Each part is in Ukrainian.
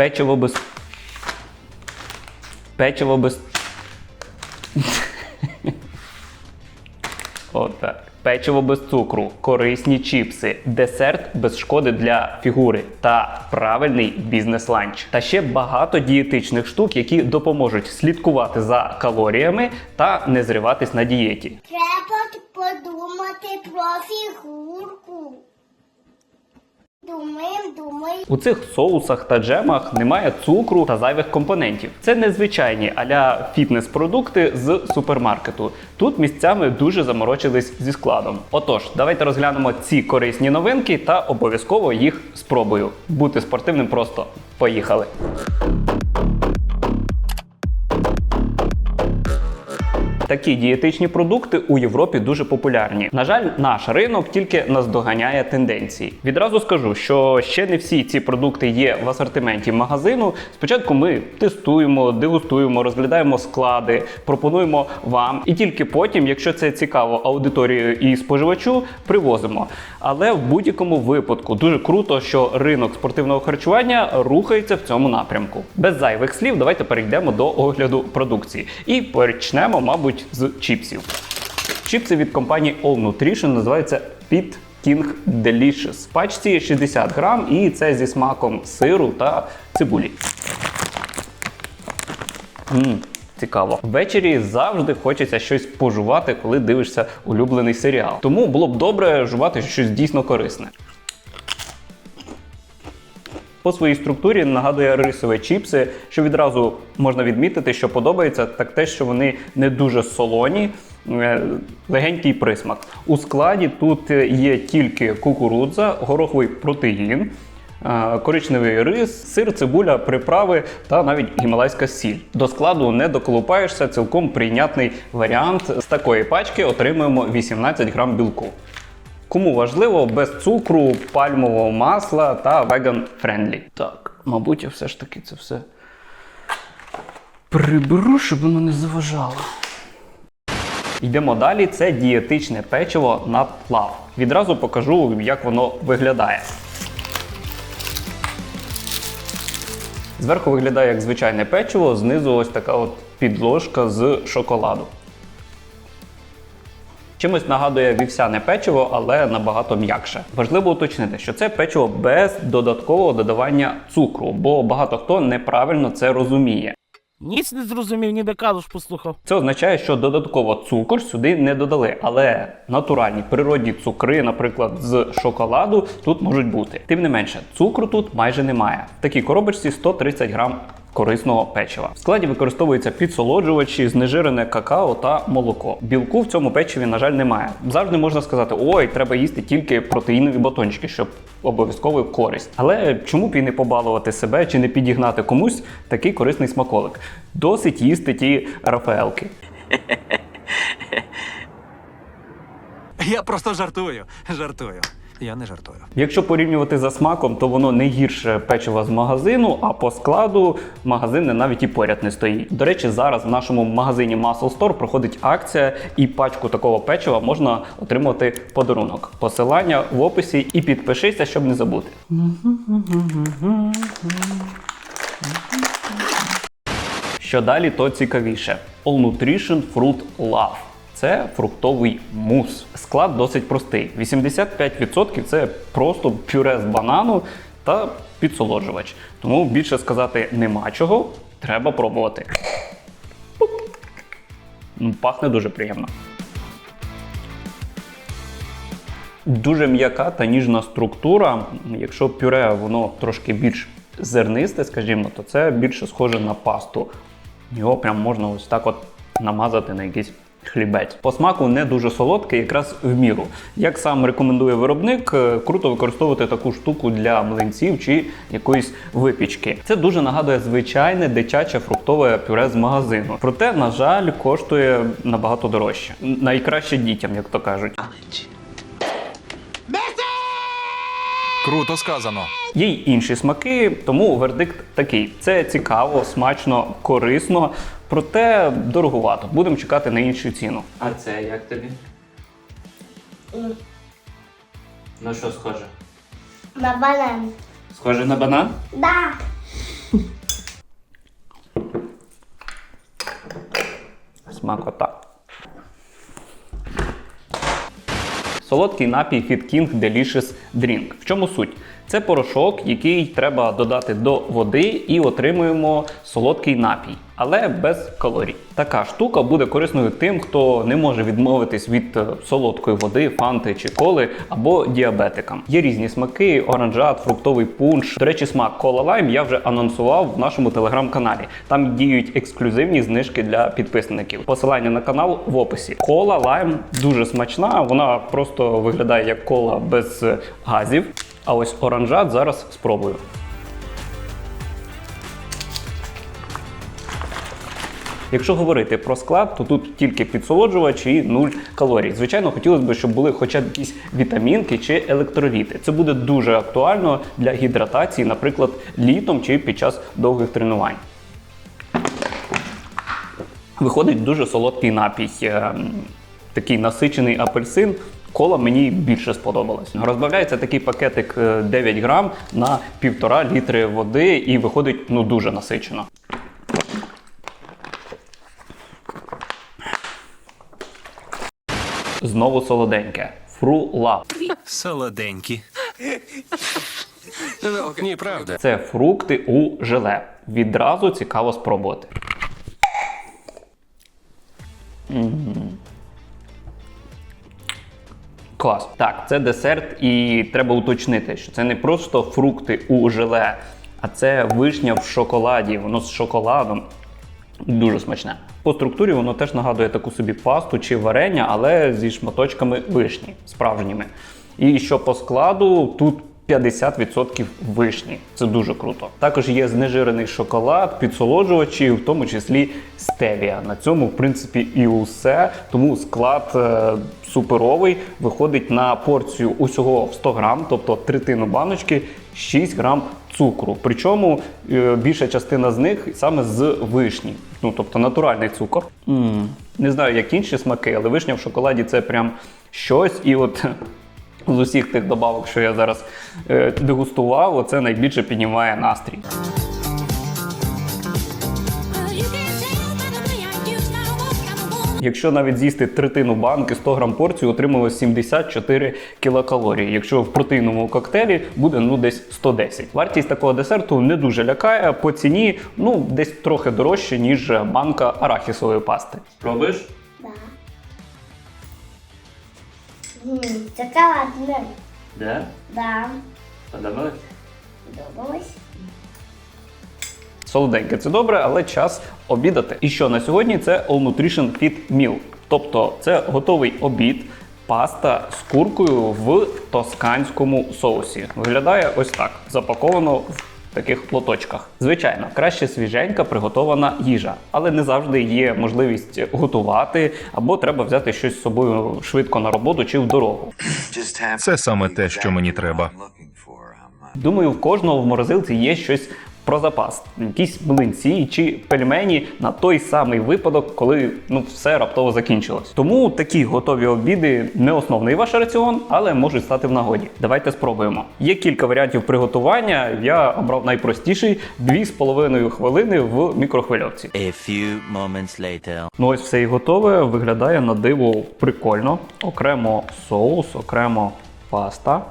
Печиво без. Печиво без. Отак. Печиво без цукру, корисні чіпси, десерт без шкоди для фігури та правильний бізнес-ланч. Та ще багато дієтичних штук, які допоможуть слідкувати за калоріями та не зриватись на дієті. Треба подумати про фігурку. Думаємо, думаємо. У цих соусах та джемах немає цукру та зайвих компонентів. Це незвичайні аля фітнес-продукти з супермаркету. Тут місцями дуже заморочились зі складом. Отож, давайте розглянемо ці корисні новинки та обов'язково їх спробую. Бути спортивним просто поїхали. Такі дієтичні продукти у Європі дуже популярні. На жаль, наш ринок тільки наздоганяє тенденції. Відразу скажу, що ще не всі ці продукти є в асортименті магазину. Спочатку ми тестуємо, дегустуємо, розглядаємо склади, пропонуємо вам, і тільки потім, якщо це цікаво аудиторії і споживачу, привозимо. Але в будь-якому випадку дуже круто, що ринок спортивного харчування рухається в цьому напрямку. Без зайвих слів, давайте перейдемо до огляду продукції. І почнемо, мабуть, з чіпсів. Чіпси від компанії All Nutrition називаються Pit King Delicious. Пачці 60 грам, і це зі смаком сиру та цибулі. Мм, цікаво. Ввечері завжди хочеться щось пожувати, коли дивишся улюблений серіал. Тому було б добре жувати щось дійсно корисне. По своїй структурі нагадує рисові чіпси, що відразу можна відмітити, що подобається, так те, що вони не дуже солоні, е, легенький присмак. У складі тут є тільки кукурудза, гороховий протеїн. е, Коричневий рис, сир, цибуля, приправи та навіть гімалайська сіль. До складу не доколупаєшся, цілком прийнятний варіант. З такої пачки отримуємо 18 грам білку. Кому важливо, без цукру, пальмового масла та веган френдлі. Так, мабуть, я все ж таки це все приберу, щоб воно не заважало. Йдемо далі. Це дієтичне печиво на плав. Відразу покажу, як воно виглядає. Зверху виглядає як звичайне печиво, знизу ось така от підложка з шоколаду. Чимось нагадує вівсяне печиво, але набагато м'якше. Важливо уточнити, що це печиво без додаткового додавання цукру, бо багато хто неправильно це розуміє. Ніц не зрозумів, ніде калуш послухав. Це означає, що додатково цукор сюди не додали, але натуральні природні цукри, наприклад, з шоколаду, тут можуть бути. Тим не менше, цукру тут майже немає. В такій коробочці 130 грам корисного печива. В складі використовуються підсолоджувачі, знежирене какао та молоко. Білку в цьому печиві, на жаль, немає. Завжди можна сказати, ой, треба їсти тільки протеїнові батончики, щоб обов'язково користь. Але чому б і не побалувати себе чи не підігнати комусь такий корисний смаколик? Досить їсти ті рафаелки. Я просто жартую. Жартую. Я не жартую. Якщо порівнювати за смаком, то воно не гірше печива з магазину, а по складу магазин навіть і поряд не стоїть. До речі, зараз в нашому магазині Muscle Store проходить акція, і пачку такого печива можна отримати подарунок. Посилання в описі і підпишися, щоб не забути. Що далі, то цікавіше. All Nutrition Fruit Love. Це фруктовий мус. Склад досить простий. 85% це просто пюре з банану та підсолоджувач. Тому більше сказати нема чого, треба пробувати. Ну, Пахне дуже приємно. Дуже м'яка та ніжна структура. Якщо пюре воно трошки більш зернисте, скажімо, то це більше схоже на пасту. Його прям можна ось так от намазати на якийсь хлібець. По смаку не дуже солодкий, якраз в міру. Як сам рекомендує виробник, е, круто використовувати таку штуку для млинців чи якоїсь випічки. Це дуже нагадує звичайне дитяче фруктове пюре з магазину. Проте, на жаль, коштує набагато дорожче. Найкраще дітям, як то кажуть. Круто сказано. Є й інші смаки, тому вердикт такий: це цікаво, смачно, корисно, проте дороговато. Будемо чекати на іншу ціну. А це як тобі? Ну що схоже? На банан. Схоже на банан? Да. Смакота. Солодкий напій Fit King Delicious Drink. В чому суть? Це порошок, який треба додати до води, і отримуємо солодкий напій, але без калорій. Така штука буде корисною тим, хто не може відмовитись від е, солодкої води, фанти чи коли або діабетикам. Є різні смаки: оранжат, фруктовий пунш. До речі, смак кола лайм я вже анонсував в нашому телеграм-каналі. Там діють ексклюзивні знижки для підписників. Посилання на канал в описі. Кола лайм дуже смачна. Вона просто виглядає як кола без е, газів. А ось оранжат зараз спробую. Якщо говорити про склад, то тут тільки підсолоджувач і 0 калорій. Звичайно, хотілося б, щоб були хоча б якісь вітамінки чи електроліти. Це буде дуже актуально для гідратації, наприклад, літом чи під час довгих тренувань. Виходить дуже солодкий напій, ем, такий насичений апельсин. Кола мені більше сподобалась. Розбавляється такий пакетик е, 9 грам на півтора літри води і виходить ну дуже насичено. Знову солоденьке. Фрулап. Солоденькі. Ні, правда. Це фрукти у желе. Відразу цікаво спробувати. М. Клас. Так, це десерт, і треба уточнити, що це не просто фрукти у желе, а це вишня в шоколаді. Воно з шоколадом. Дуже смачне. По структурі воно теж нагадує таку собі пасту чи варення, але зі шматочками вишні справжніми. І що по складу, тут 50% вишні. Це дуже круто. Також є знежирений шоколад, підсолоджувачі, в тому числі стевія. На цьому, в принципі, і усе. Тому склад е, суперовий. Виходить на порцію усього в 100 грам, тобто третину баночки, 6 грам цукру. Причому е, більша частина з них саме з вишні. Ну, тобто натуральний цукор. м Не знаю, як інші смаки, але вишня в шоколаді це прям щось. І от з усіх тих добавок, що я зараз е, дегустував, оце найбільше піднімає настрій. Якщо навіть з'їсти третину банки 100 грам порцію, отрималось 74 кілокалорії. Якщо в протеїновому коктейлі буде ну десь 110. Вартість такого десерту не дуже лякає по ціні, ну десь трохи дорожче, ніж банка арахісової пасти. Пробуєш? Да. М. Да. Да. Подобалось? Подобалось. Солоденьке це добре, але час обідати. І що на сьогодні це All Nutrition Fit Meal. Тобто це готовий обід, паста з куркою в тосканському соусі. Виглядає ось так: запаковано в таких лоточках. Звичайно, краще свіженька приготована їжа, але не завжди є можливість готувати, або треба взяти щось з собою швидко на роботу чи в дорогу. Це саме те, що мені треба. Думаю, в кожного в морозилці є щось про запас, якісь млинці чи пельмені на той самий випадок, коли ну все раптово закінчилось. Тому такі готові обіди не основний ваш раціон, але можуть стати в нагоді. Давайте спробуємо. Є кілька варіантів приготування. Я обрав найпростіший 2,5 хвилини в мікрохвильовці. A few moments later. Ну ось все і готове. Виглядає на диво прикольно. Окремо соус, окремо паста.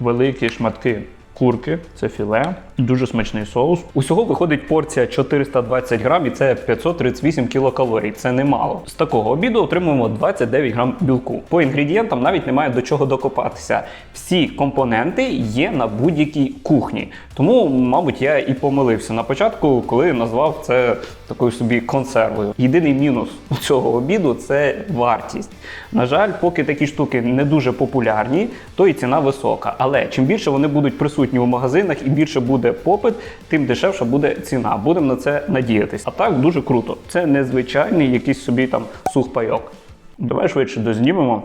Великі шматки курки, це філе, дуже смачний соус. Усього виходить порція 420 грам і це 538 кілокалорій. Це немало. З такого обіду отримуємо 29 грам білку. По інгредієнтам навіть немає до чого докопатися. Всі компоненти є на будь-якій кухні. Тому, мабуть, я і помилився на початку, коли назвав це такою собі консервою. Єдиний мінус у цього обіду це вартість. На жаль, поки такі штуки не дуже популярні, то і ціна висока. Але чим більше вони будуть присутні у магазинах і більше буде попит, тим дешевша буде ціна. Будемо на це надіятись. А так дуже круто. Це незвичайний якийсь собі там сухпайок. Давай швидше дознімемо.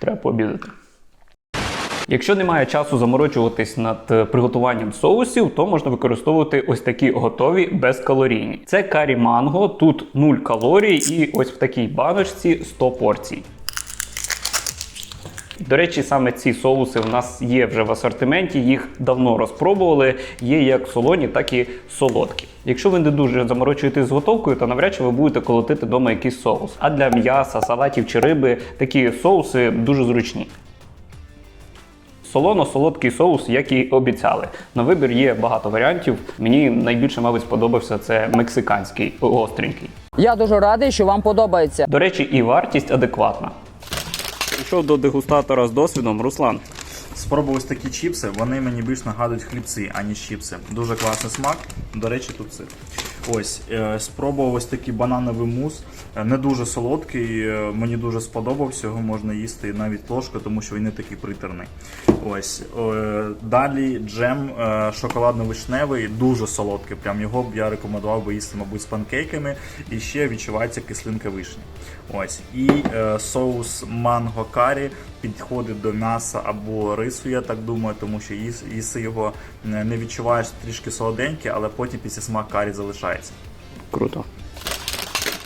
Треба пообідати. Якщо немає часу заморочуватись над е, приготуванням соусів, то можна використовувати ось такі готові безкалорійні. Це карі манго, тут 0 калорій, і ось в такій баночці 100 порцій. До речі, саме ці соуси в нас є вже в асортименті, їх давно розпробували. Є як солоні, так і солодкі. Якщо ви не дуже заморочуєтесь з готовкою, то навряд чи ви будете колотити вдома якийсь соус. А для м'яса, салатів чи риби такі соуси дуже зручні. Солоно-солодкий соус, як і обіцяли. На вибір є багато варіантів. Мені найбільше, мабуть, сподобався це мексиканський гостренький. Я дуже радий, що вам подобається. До речі, і вартість адекватна. Прийшов до дегустатора з досвідом Руслан. Спробував ось такі чіпси, вони мені більш нагадують хлібці, аніж чіпси. Дуже класний смак. До речі, тут сир. Ось, е, спробував ось такий банановий мус. Е, Не дуже солодкий, е, мені дуже сподобався. Його можна їсти навіть ложкою, тому що він не такий притерний. Ось. Далі джем шоколадно-вишневий, дуже солодкий. Прям його б я рекомендував би їсти, мабуть, з панкейками. І ще відчувається кислинка вишні. Ось. І соус манго карі підходить до м'яса або рису, я так думаю, тому що їс, їси його не відчуваєш трішки солоденький, але потім після смак карі залишається. Круто.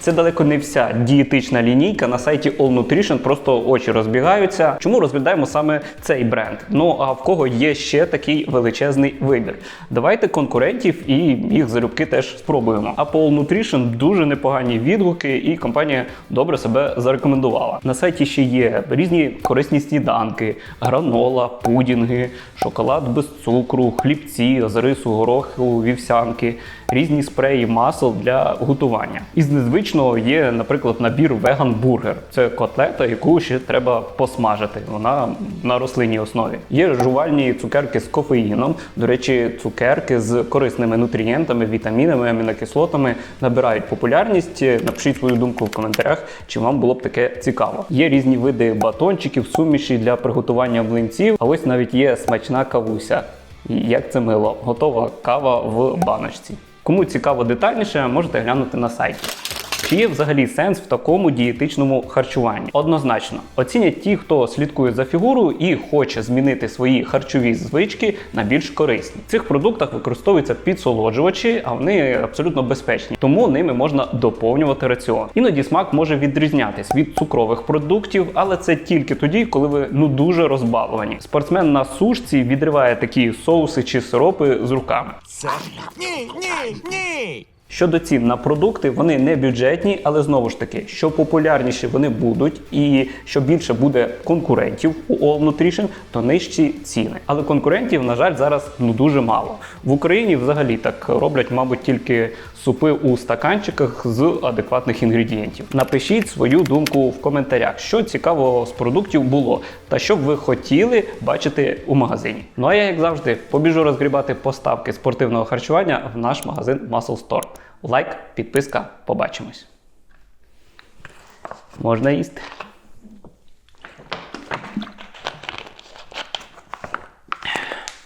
Це далеко не вся дієтична лінійка. На сайті All Nutrition просто очі розбігаються. Чому розглядаємо саме цей бренд? Ну а в кого є ще такий величезний вибір? Давайте конкурентів і їх залюбки теж спробуємо. А по All Nutrition дуже непогані відгуки, і компанія добре себе зарекомендувала. На сайті ще є різні корисні сніданки, гранола, пудінги, шоколад без цукру, хлібці, з рису, гороху, вівсянки, різні спреї масел для готування. Із незвичного є, наприклад, набір веган бургер. Це котлета, яку ще треба посмажити. Вона на рослинній основі. Є жувальні цукерки з кофеїном. До речі, цукерки з корисними нутрієнтами, вітамінами, амінокислотами набирають популярність. Напишіть свою думку в коментарях, чи вам було б таке цікаво. Є різні види батончиків, суміші для приготування млинців. А ось навіть є смачна кавуся. Як це мило, готова кава в баночці. Кому цікаво детальніше, можете глянути на сайті. Чи є взагалі сенс в такому дієтичному харчуванні? Однозначно, оцінять ті, хто слідкує за фігурою і хоче змінити свої харчові звички на більш корисні. В цих продуктах використовуються підсолоджувачі, а вони абсолютно безпечні, тому ними можна доповнювати раціон. Іноді смак може відрізнятись від цукрових продуктів, але це тільки тоді, коли ви ну дуже розбавлені. Спортсмен на сушці відриває такі соуси чи сиропи з руками. Ні, ні, ні! Щодо цін на продукти, вони не бюджетні, але знову ж таки, що популярніші вони будуть, і що більше буде конкурентів у All Nutrition, то нижчі ціни. Але конкурентів, на жаль, зараз ну дуже мало. В Україні взагалі так роблять, мабуть, тільки супи у стаканчиках з адекватних інгредієнтів. Напишіть свою думку в коментарях, що цікавого з продуктів було, та що б ви хотіли бачити у магазині. Ну а я, як завжди, побіжу розгрібати поставки спортивного харчування в наш магазин Muscle Store. Лайк, підписка, побачимось. Можна їсти.